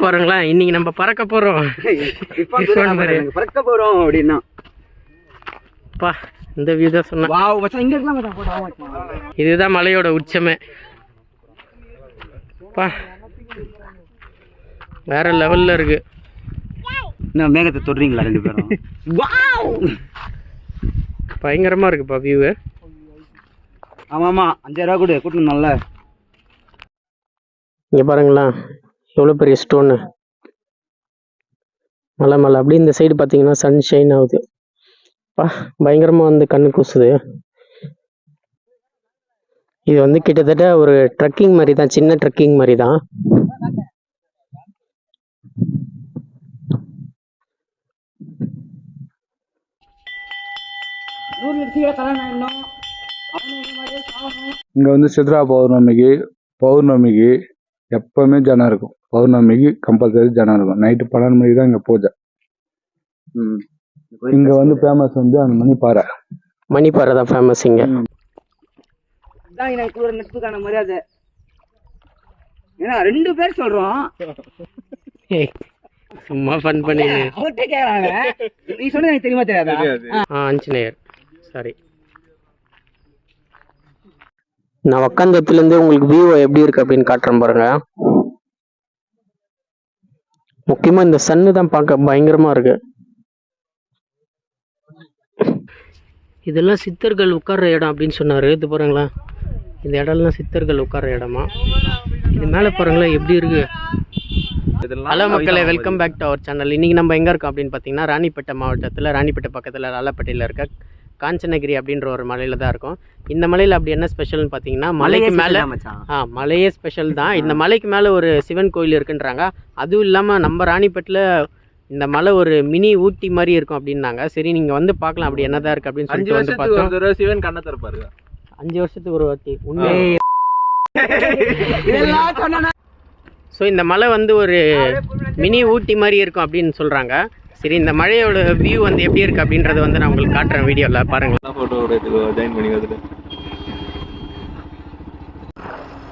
பாருங்களேன் இன்னைக்கு நம்ம பறக்க போறோம். இப்போ பறக்க போறோம் அப்படின்னா. பா இந்த வியூ தான் சொன்னேன். வாவ் மச்சான் இங்க இருக்கலாம் மச்சான் போடா மச்சான் இதுதான் மலையோட உச்சமே. பா வேற லெவல்ல இருக்கு. நான் மேகத்தை தொடுறீங்களா ரெண்டு பேரும்? வாவ்! பயங்கரமா இருக்குப்பா வியூ ஆமா ஆமா அஞ்சாயிரம் ரூபா கொடு கூட்டணும் நல்ல இங்க பாருங்களேன். எவ்வளோ பெரிய ஸ்டோனு மலை மலை. அப்படியே இந்த சைடு பார்த்தீங்கன்னா சன் ஷைன் ஆகுது. பா பயங்கரமாக வந்து கண்ணு கூசுது. இது வந்து கிட்டத்தட்ட ஒரு ட்ரக்கிங் மாதிரி தான். சின்ன ட்ரக்கிங் மாதிரி தான். இங்கே வந்து சித்ரா பௌர்ணமிக்கு பௌர்ணமிக்கு எப்பவுமே ஜனம் இருக்கும். பௌர்ணமிக்கு கம்பல்சரி ஜனம் இருக்கும். நைட்டு பன்னெண்டு மணிக்கு தான் இங்கே பூஜை. இங்கே வந்து ஃபேமஸ் வந்து அந்த மணி பாறை மணிப்பாறை தான் ஃபேமஸ் இங்க. கூட நட்புக்கான மரியாதை. ஏன்னா ரெண்டு பேர் சொல்றோம். ஏய், சும்மா ஃபன் பண்ணி. அவர்கிட்ட கேக்குறாங்க. நீ சொன்னது எனக்கு தெரியுமா தெரியாதா? ஆ. ஆஞ்சநேயர். சாரி நான் உக்காந்த இடத்துலேருந்து உங்களுக்கு வியூ எப்படி இருக்கு அப்படின்னு காட்டுறேன் பாருங்க. முக்கியமா இந்த சன்னு தான் பார்க்க பயங்கரமா இருக்கு. இதெல்லாம் சித்தர்கள் உட்கார்ற இடம் அப்படின்னு சொன்னாரு. இது பாருங்களா இந்த இடம்லாம் சித்தர்கள் உட்கார்ற இடமா? இது மேலே பாருங்களேன் எப்படி இருக்கு? ஹலோ மக்களே welcome back to our channel இன்னைக்கு நம்ம எங்கே இருக்கோம் அப்படின்னு பார்த்தீங்கன்னா ராணிப்பேட்டை மாவட்டத்தில் ராணிப்பேட்டை பக்கத்தில் லாலப்பேட்டையில் இருக்க காஞ்சனகிரி அப்படின்ற ஒரு மலையில தான் இருக்கும். இந்த மலையில் அப்படி என்ன ஸ்பெஷல்னு பார்த்தீங்கன்னா மலைக்கு மேலே ஆ மலையே ஸ்பெஷல் தான். இந்த மலைக்கு மேலே ஒரு சிவன் கோயில் இருக்குன்றாங்க. அதுவும் இல்லாமல் நம்ம ராணிப்பேட்டில் இந்த மலை ஒரு மினி ஊட்டி மாதிரி இருக்கும் அப்படின்னாங்க. சரி நீங்கள் வந்து பார்க்கலாம் அப்படி என்னதான் இருக்குது அப்படின்னு அஞ்சு சொல்லிட்டு வந்து வருஷத்துக்கு ஒரு பார்த்தோம் தடவை சிவன் கண்ணை திறப்பாரு. அஞ்சு வருஷத்துக்கு ஒரு வாட்டி. உண்மை. இதெல்லாம் சொன்னா ஸோ இந்த மலை வந்து ஒரு மினி ஊட்டி மாதிரி இருக்கும் அப்படின்னு சொல்கிறாங்க சரி இந்த மழையோட வியூ வந்து எப்படி இருக்குது அப்படின்றத வந்து நான் உங்களுக்கு காட்டுறேன் வீடியோவில் பாருங்கள் ஜாயின் பண்ணி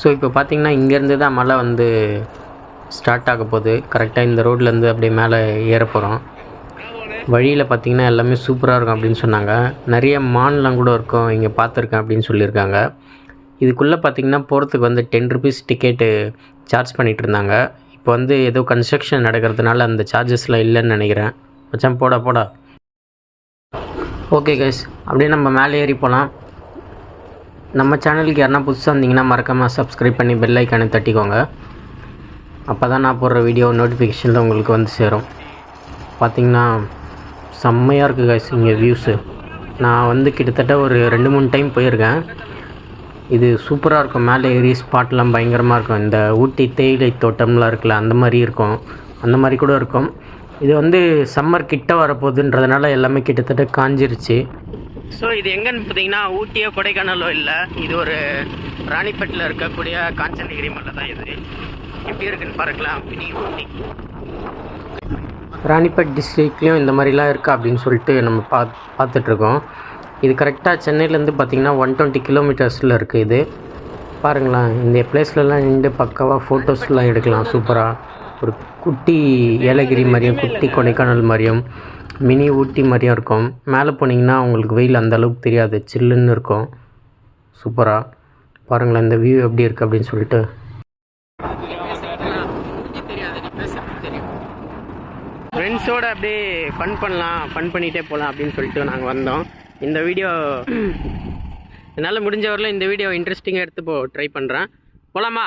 ஸோ இப்போ பார்த்தீங்கன்னா இங்கேருந்து தான் மலை வந்து ஸ்டார்ட் ஆக போகுது. கரெக்டாக இந்த ரோட்லேருந்து அப்படியே மேலே ஏற போகிறோம் வழியில் பார்த்தீங்கன்னா எல்லாமே சூப்பராக இருக்கும் அப்படின்னு சொன்னாங்க. நிறைய மான்லாம் கூட இருக்கும் இங்கே பார்த்துருக்கேன் அப்படின்னு சொல்லியிருக்காங்க. இதுக்குள்ளே பார்த்தீங்கன்னா போகிறதுக்கு வந்து டென் ருபீஸ் டிக்கெட்டு சார்ஜ் பண்ணிகிட்டு இருந்தாங்க. இப்போ வந்து ஏதோ கன்ஸ்ட்ரக்ஷன் நடக்கிறதுனால அந்த சார்ஜஸ்லாம் இல்லைன்னு நினைக்கிறேன். மச்சான் போடா போடா. ஓகே கைஸ் அப்படியே நம்ம மேலே ஏறி போகலாம் நம்ம சேனலுக்கு யாருன்னா புதுசாக இருந்தீங்கன்னா மறக்காமல் சப்ஸ்கிரைப் பண்ணி பெல் ஐக்கானை தட்டிக்கோங்க. அப்போ தான் நான் போடுற வீடியோ நோட்டிஃபிகேஷனில் உங்களுக்கு வந்து சேரும். பார்த்தீங்கன்னா செம்மையாக இருக்குது கைஸ் இங்கே வியூஸு நான் வந்து கிட்டத்தட்ட ஒரு ரெண்டு மூணு டைம் போயிருக்கேன். இது சூப்பராக இருக்கும். மேலே ஏறி ஸ்பாட்லாம் பயங்கரமாக இருக்கும். இந்த ஊட்டி தேயிலை தோட்டம்லாம் இருக்குல்ல அந்த மாதிரி இருக்கும். அந்த மாதிரி கூட இருக்கும். இது வந்து சம்மர் கிட்ட வரப்போகுதுன்றதுனால எல்லாமே கிட்டத்தட்ட காஞ்சிருச்சு. ஸோ இது எங்கன்னு பார்த்தீங்கன்னா ஊட்டியோ கொடைக்கானலோ இல்லை. இது ஒரு ராணிப்பேட்டில் இருக்கக்கூடிய காஞ்சனகிரி மலை தான் இது. எப்படி இருக்குன்னு பார்க்கலாம். மினி ஊட்டி. ராணிப்பேட் டிஸ்ட்ரிக்ட்லேயும் இந்த மாதிரிலாம் இருக்கா அப்படின்னு சொல்லிட்டு நம்ம பா பார்த்துட்ருக்கோம் இது கரெக்டாக சென்னையிலேருந்து பார்த்தீங்கன்னா ஒன் டுவெண்ட்டி கிலோமீட்டர்ஸில் இருக்குது இது. பாருங்களேன் இந்த பிளேஸ்லலாம் நின்று பக்காவாக ஃபோட்டோஸ்லாம் எடுக்கலாம். சூப்பராக ஒரு குட்டி ஏலகிரி மாதிரியும் குட்டி கொடைக்கானல் மாதிரியும் மினி ஊட்டி மாதிரியும் இருக்கும். மேலே போனீங்கன்னா உங்களுக்கு வெயில் அந்த அளவுக்கு தெரியாது. சில்லுன்னு இருக்கும். சூப்பராக பாருங்களேன் இந்த வியூ எப்படி இருக்குது அப்படின்னு சொல்லிட்டு. ஃப்ரெண்ட்ஸோடு அப்படியே ஃபன் பண்ணலாம் ஃபன் பண்ணிகிட்டே போகலாம் அப்படின்னு சொல்லிட்டு நாங்கள் வந்தோம். இந்த வீடியோ என்னால் முடிஞ்ச வரல இந்த வீடியோ இன்ட்ரெஸ்டிங்காக எடுத்து போ ட்ரை பண்ணுறேன் போகலாமா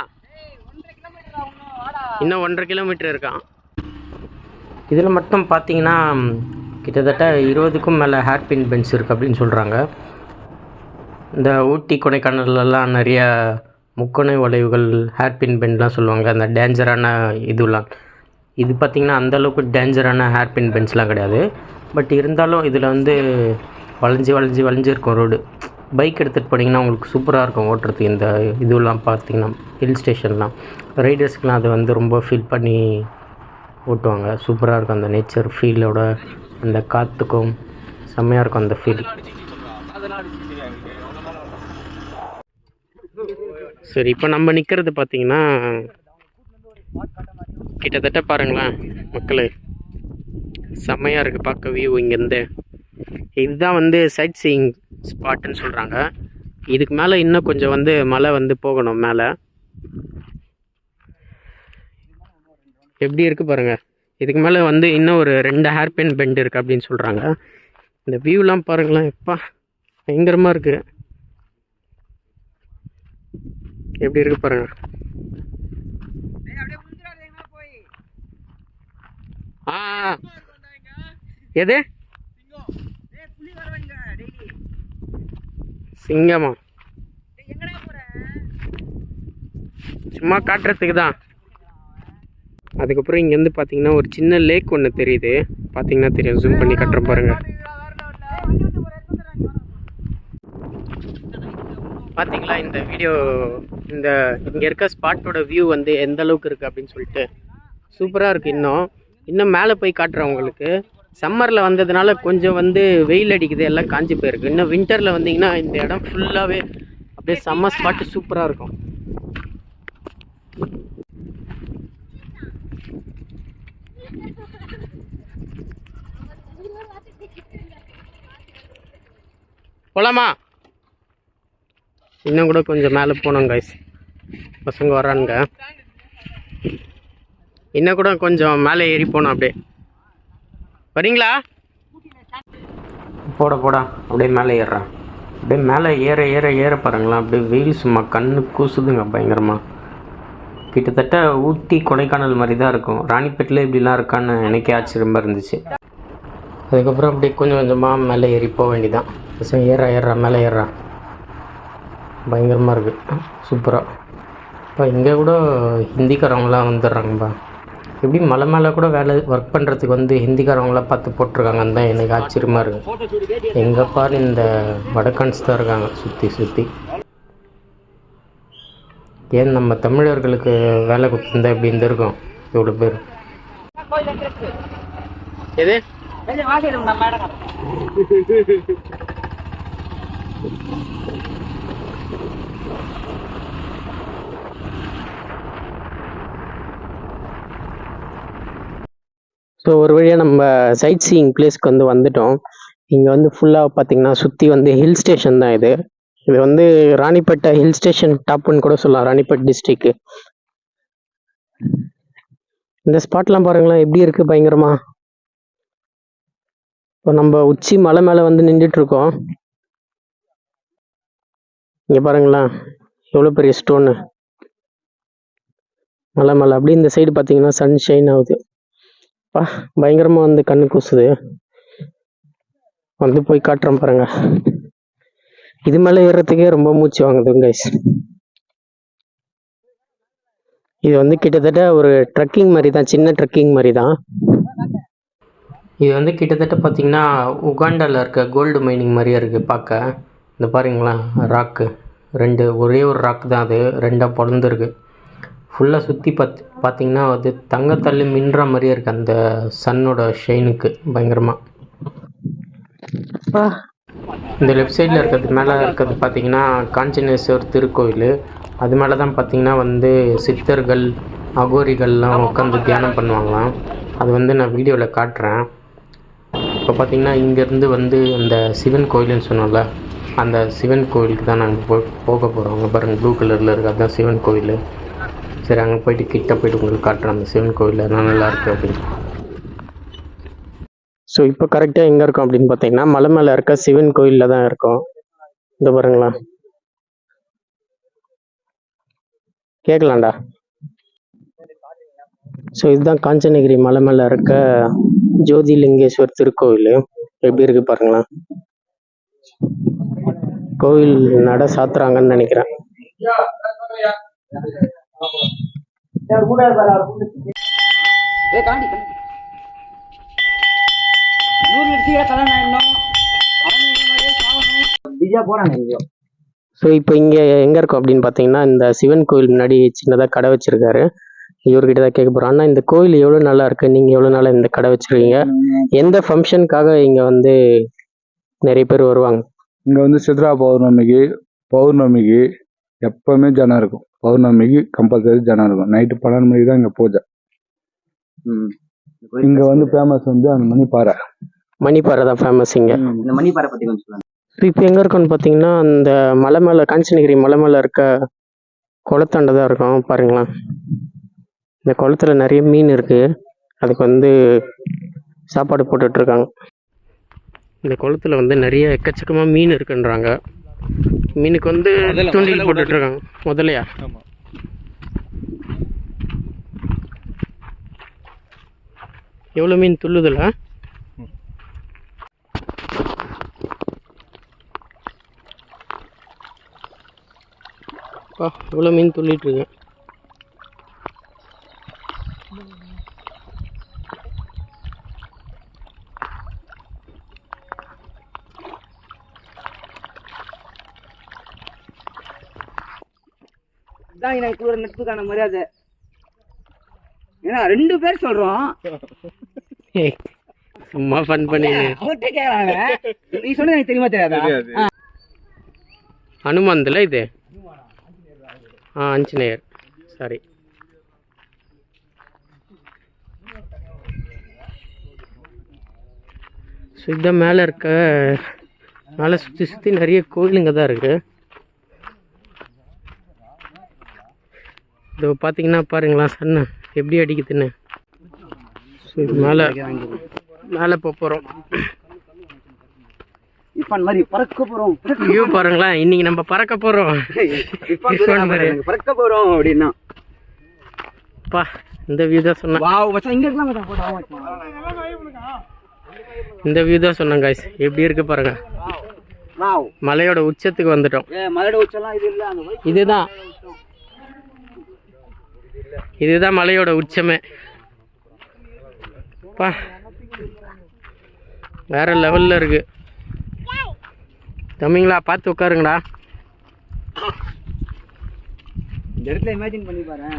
இன்னும் ஒன்றரை கிலோமீட்டர் இருக்கான் இதில் மட்டும் பார்த்தீங்கன்னா கிட்டத்தட்ட இருபதுக்கும் மேலே ஹேர் பின் பென்ஸ் இருக்குது அப்படின்னு சொல்கிறாங்க இந்த ஊட்டி கொடைக்கானல்லாம் நிறைய முக்கணை வளைவுகள் ஹேர்பின் பெண்ட்லாம் சொல்லுவாங்க. அந்த டேஞ்சரான இதுலாம். இது பார்த்திங்கன்னா அந்தளவுக்கு டேஞ்சரான ஹேர்பின் பென்ஸ்லாம் கிடையாது. பட் இருந்தாலும் இதில் வந்து வளைஞ்சி வளைஞ்சி வளைஞ்சு இருக்கும் ரோடு பைக் எடுத்துகிட்டு போனீங்கன்னா உங்களுக்கு சூப்பராக இருக்கும் ஓட்டுறதுக்கு. இந்த இதுலாம் பார்த்தீங்கன்னா ஹில் ஸ்டேஷன்லாம் ரைடர்ஸ்க்கெலாம் அதை வந்து ரொம்ப ஃபீல் பண்ணி ஓட்டுவாங்க. சூப்பராக இருக்கும் அந்த நேச்சர் ஃபீலோட அந்த காற்றுக்கும் செம்மையாக இருக்கும் அந்த ஃபீல் சரி இப்போ நம்ம நிற்கிறது பார்த்தீங்கன்னா கிட்டத்தட்ட பாருங்களேன் மக்களே. செம்மையாக இருக்குது பார்க்க வியூ இங்கேருந்து. இதுதான் வந்து சைட் சீயிங் ஸ்பாட்டுன்னு சொல்கிறாங்க இதுக்கு மேலே இன்னும் கொஞ்சம் வந்து மலை வந்து போகணும் மேலே. எப்படி இருக்குது பாருங்கள் இதுக்கு மேலே வந்து இன்னும் ஒரு ரெண்டு ஹேர்பின் பெண்ட் இருக்குது அப்படின்னு சொல்கிறாங்க இந்த வியூலாம் பாருங்களேன். எப்பா பயங்கரமாக இருக்குது எப்படி இருக்குது பாருங்கள் ஆ ஆ. எது? சிங்கமா? சும்மா காட்டுறதுக்கு தான் அதுக்கப்புறம் இங்கேருந்து பார்த்தீங்கன்னா ஒரு சின்ன லேக் ஒன்று தெரியுது. பார்த்தீங்கன்னா தெரியும். ஜூம் பண்ணி கட்டுறேன் பாருங்க. பார்த்தீங்களா இந்த வீடியோ இந்த இங்கே இருக்க ஸ்பாட்டோட வியூ வந்து எந்த அளவுக்கு இருக்குது அப்படின்னு சொல்லிட்டு. சூப்பராக இருக்குது இன்னும். இன்னும் மேலே போய் காட்டுறேன் உங்களுக்கு. சம்மரில் வந்ததுனால கொஞ்சம் வந்து வெயில் அடிக்குது எல்லாம் காஞ்சி போயிருக்கு. இன்னும் வின்டரில் வந்தீங்கன்னா இந்த இடம் ஃபுல்லாகவே அப்படியே சம்மர் ஸ்பாட்டு சூப்பராக இருக்கும். போலாமா? இன்னும் கூட கொஞ்சம் மேலே போனோம் கைஸ் பசங்க வரானுங்க இன்னும் கூட கொஞ்சம் மேலே ஏறி போனோம் அப்படியே. வரீங்களா? போட போடா. அப்படியே மேலே ஏறுறான் அப்படியே மேலே ஏற ஏற ஏற பாருங்களேன். அப்படியே வெயில் சும்மா கண்ணு கூசுதுங்க பயங்கரமாக கிட்டத்தட்ட ஊட்டி கொடைக்கானல் மாதிரி தான் இருக்கும். ராணிப்பேட்டில் இப்படிலாம் இருக்கான்னு எனக்கே ஆச்சரியமாக இருந்துச்சு. அதுக்கப்புறம் அப்படியே கொஞ்சம் கொஞ்சமாக மேலே ஏறி போக வேண்டிதான் பசங்க ஏறா ஏறா மேலே ஏறா. பயங்கரமாக இருக்குது சூப்பராக இப்போ இங்கே கூட ஹிந்திக்காரவங்களாம் வந்துடுறாங்கப்பா. எப்படி மலை மேலே கூட வேலை ஒர்க் பண்ணுறதுக்கு வந்து ஹிந்திக்காரவங்களாம் பார்த்து போட்டிருக்காங்கன்னு தான் எனக்கு ஆச்சரியமாக இருக்குது எங்கே பாரு இந்த வடக்கன்ஸ் தான் இருக்காங்க சுற்றி சுற்றி ஏன் நம்ம தமிழர்களுக்கு வேலை கொடுத்துருந்தா எப்படி இருந்திருக்கும்? இவ்வளோ பேர்? எது? ஸோ ஒரு வழியாக நம்ம சைட் சீயிங் பிளேஸ்க்கு வந்து வந்துட்டோம். இங்கே வந்து ஃபுல்லாக பார்த்தீங்கன்னா சுற்றி வந்து ஹில் ஸ்டேஷன் தான் இது. இது வந்து ராணிப்பேட்டை ஹில் ஸ்டேஷன் டாப்னு கூட சொல்லலாம் ராணிப்பேட் டிஸ்ட்ரிக்கு இந்த ஸ்பாட்லாம் பாருங்களேன் எப்படி இருக்குது பயங்கரமா? இப்போ நம்ம உச்சி மலை மேலே வந்து நின்றுட்டு இருக்கோம். இங்கே பாருங்களேன் எவ்வளோ பெரிய ஸ்டோனு மலை மலை. அப்படியே இந்த சைடு பார்த்தீங்கன்னா சன் ஷைன் ஆகுது. அப்பா பயங்கரமா வந்து கண்ணு கூசுது. வந்து போய் காட்டுறேன் பாருங்க. இது மேல ஏறுறதுக்கே ரொம்ப மூச்சு வாங்குது கைஸ் இது வந்து கிட்டத்தட்ட ஒரு ட்ரக்கிங் மாதிரி தான் சின்ன ட்ரக்கிங் மாதிரி தான். இது வந்து கிட்டத்தட்ட பார்த்தீங்கன்னா உகாண்டாவில் இருக்க கோல்டு மைனிங் மாதிரியே இருக்குது பார்க்க இந்த பாருங்களேன் ராக்கு ரெண்டு ஒரே ஒரு ராக்கு தான் அது. ரெண்டாக பிறந்துருக்கு. ஃபுல்லாக சுற்றி பார்த்து பார்த்தீங்கன்னா அது தங்கத்தள்ளி மின்ற மாதிரியே இருக்குது அந்த சன்னோட ஷைனுக்கு பயங்கரமாக இந்த லெஃப்ட் சைடில் இருக்கிறது மேலே இருக்கிறது பார்த்தீங்கன்னா காஞ்சனேஸ்வர் திருக்கோயில். அது மேலே தான் பார்த்தீங்கன்னா வந்து சித்தர்கள் அகோரிகள்லாம் உட்காந்து தியானம் பண்ணுவாங்களாம். அது வந்து நான் வீடியோவில் காட்டுறேன். இப்போ பார்த்தீங்கன்னா இங்கேருந்து வந்து அந்த சிவன் கோயில்னு சொன்னோம்ல அந்த சிவன் கோயிலுக்கு தான் நாங்கள் போ போக போகிறோம் பாருங்கள் ப்ளூ கலரில் இருக்குது அதுதான் சிவன் கோயில். சரி அங்கே போயிட்டு கிட்ட போயிட்டு உங்களுக்கு காட்டுறேன். அந்த சிவன் கோவில் அதெல்லாம் நல்லா இருக்குது அப்படின்னு. ஸோ இப்போ கரெக்டாக எங்கே இருக்கும் அப்படின்னு பார்த்தீங்கன்னா மலை மேலே இருக்க சிவன் கோயிலில் தான் இருக்கும். இந்த பாருங்களா. கேட்கலாம்டா. ஸோ இதுதான் காஞ்சனகிரி மலை மேலே இருக்க ஜோதிலிங்கேஸ்வர் திருக்கோயில் எப்படி இருக்கு பாருங்களேன் கோவில் நட சாத்துறாங்கன்னு நினைக்கிறேன். ஸோ இப்போ இங்கே எங்கே இருக்கோம் அப்படின்னு பார்த்தீங்கன்னா இந்த சிவன் கோயில் முன்னாடி சின்னதாக கடை வச்சிருக்காரு. இவர்கிட்ட தான் கேட்க போகிறோம் அண்ணா இந்த கோயில் எவ்வளோ நல்லா இருக்கு? நீங்கள் எவ்வளோ நாளாக இந்த கடை வச்சிருக்கீங்க? எந்த ஃபங்க்ஷனுக்காக இங்கே வந்து நிறைய பேர் வருவாங்க? இங்கே வந்து சித்ரா பௌர்ணமிக்கு பௌர்ணமிக்கு எப்பவுமே ஜனம் இருக்கும். பௌர்ணமிக்கு கம்பல்சரி ஜனம் இருக்கும். நைட்டு பன்னெண்டு மணிக்கு தான் இங்கே பூஜை. ம். இங்கே வந்து ஃபேமஸ் வந்து அந்த மணி பாறை மணிப்பாறை தான் ஃபேமஸ் இங்கே. இந்த மணிப்பாறை பத்தி கொஞ்சம் சொல்லுங்க. இப்போ எங்கே இருக்கோன்னு பார்த்தீங்கன்னா அந்த மலை மேலே காஞ்சனகிரி மலை மேலே இருக்க குளத்தாண்ட தான் இருக்கோம். பாருங்களேன். இந்த குளத்துல நிறைய மீன் இருக்குது அதுக்கு வந்து சாப்பாடு போட்டுட்ருக்காங்க இந்த குளத்துல வந்து நிறைய எக்கச்சக்கமாக மீன் இருக்குன்றாங்க. மீனுக்கு வந்து தூண்டில் போட்டுட்ருக்காங்க முதலையா ஆமா. எவ்வளோ மீன் துள்ளுதுல? பா இவ்வளோ மீன் துள்ளிட்டு இதான் எனக்கு கூட நட்புக்கான மரியாதை. ஏன்னா ரெண்டு பேர் சொல்றோம். சும்மா ஃபன் பண்ணி. அவர்கிட்ட கேட்கறாங்க நீ சொன்னது எனக்கு தெரியுமா தெரியாதா. ஹனுமந்தில் இது? ஆ ஆஞ்சநேயர். சாரி. ஸோ இதான் மேலே இருக்க மேலே சுற்றி சுற்றி நிறைய கோயிலுங்க தான் இருக்கு. இதோ பார்த்தீங்கன்னா பாருங்களா சன்னு. எப்படி அடிக்குதுன்னு. ஸோ இது மேலே மேலே போக போகிறோம் மாதிரி பறக்க வியூ பாருங்களேன் இன்னைக்கு நம்ம பறக்க போகிறோம் பறக்க போறோம் அப்படின்னா. பா இந்த வியூ தான் சொன்னேன். இந்த வியூ தான் சொன்னேன் guys. எப்படி இருக்கு பாருங்க. மலையோட உச்சத்துக்கு வந்துட்டோம். இதுதான். இதுதான் மலையோட உச்சமே. பா. வேற லெவல்ல இருக்கு. தம்பிங்களா பார்த்து உட்காருங்கடா. இந்த இடத்துல இமேஜின் பண்ணி பாரு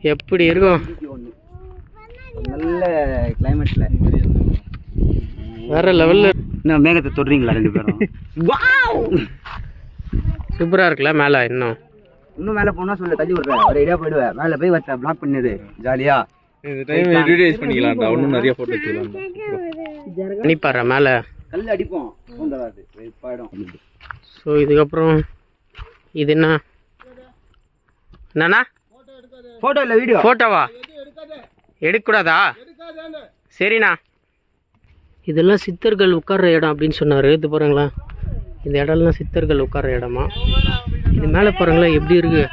எப்படி இருக்கும்? நல்ல கிளைமேட்ல வேற லெவல்ல மேகத்தை தொடுறீங்களா ரெண்டு பேரும்? வாவ் சூப்பரா இருக்குல்ல மேல இன்னும். இன்னும் மேல போனா சொல்ல தள்ளி விடுறேன். ஒரு ஐடியா போயிடுவேன் மேல போய் வச்ச பிளாக் பண்ணது ஜாலியா. இந்த டைம் ரிலீஸ் பண்ணிக்கலாம்டா. இன்னும் நிறைய போட்டோ எடுத்துக்கலாம் அனுப்பிடுற மேல. கல் அடிப்போம். பூந்தராது போயிடும் ஸோ இதுக்கப்புறம் இது என்ன? என்னண்ணா? போட்டோ இல்ல வீடியோ ஃபோட்டோவா எடுக்கக்கூடாதா? சரிண்ணா. இதெல்லாம் சித்தர்கள் உட்கார்ற இடம் அப்படின்னு சொன்னார். இது பாருங்களேன். இந்த இடம்லாம் சித்தர்கள் உட்கார்ற இடமா? இது மேலே பாருங்களேன் எப்படி இருக்குது